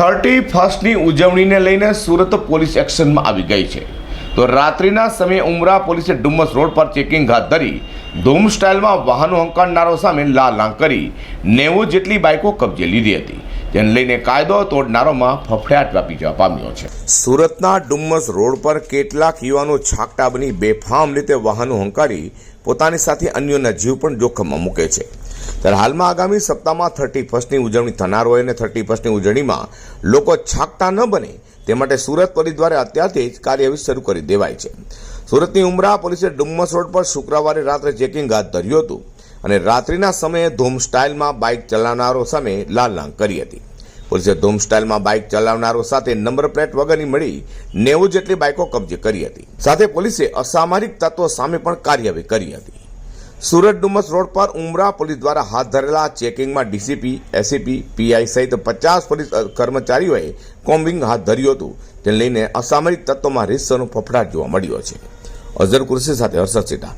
Thirty ફર્સ્ટની ઉજવણીને લઈને Surat police એક્શનમાં આવી ગઈ છે. તો રાત્રિના સમયે ઉમરા પોલીસે ડુમ્મસ રોડ પર ચેકિંગ હાથ ધરી, ધૂમ સ્ટાઇલમાં વાહનો હંકારનારો સામે લાલાં કરી, નેવું જેટલી બાઇકો કબજે લીધી હતી. જેને લઈને કાયદો તોડનારોમાં ફફડાટ વ્યાપી જવા પામ્યો છે. સુરતના ડુમ્મસ રોડ પર કેટલાક યુવાનો છાકટા બની બેફામ રીતે વાહનો હંકારી, પોતાની સાથે અન્યોના જીવ પણ જોખમમાં મૂકે છે. ત્યારે હાલમાં આગામી સપ્તાહમાં થર્ટી ફર્સ્ટની ઉજવણી થનાર હોય અને થર્ટી ફર્સ્ટની ઉજવણીમાં લોકો છાકતા ન બને તે માટે સુરત પોલીસ દ્વારા અત્યારથી જ કાર્યવાહી શરૂ કરી દેવાય છે. સુરતની ઉમરા પોલીસે ડુમ્મસ રોડ પર શુક્રવારે રાત્રે ચેકિંગ હાથ ધર્યું હતું અને રાત્રિના સમયે ધૂમ સ્ટાઇલમાં બાઇક ચલાવનારો સામે લાલલાંગ કરી હતી. પોલીસે ધૂમ સ્ટાઇલમાં બાઇક ચલાવનારો સાથે નંબર પ્લેટ વગરની મળી નેવું જેટલી બાઇકો કબજે કરી હતી. સાથે પોલીસે અસામરિક તત્વો સામે પણ કાર્યવાહી કરી હતી. સુરત ડુમસ રોડ પર ઉમરા પોલીસ દ્વારા હાથ ધરેલા ચેકિંગમાં ડીસીપી એસીપી પીઆઈ સહિત પચાસ પોલીસ કર્મચારીઓએ કોમ્બિંગ હાથ ધર્યું હતું. તેને લઈને અસામરિક તત્વોમાં રીસનો ફફડાટ જોવા મળ્યો છે. અઝર કુરશી સાથે હર્ષદ સિટા.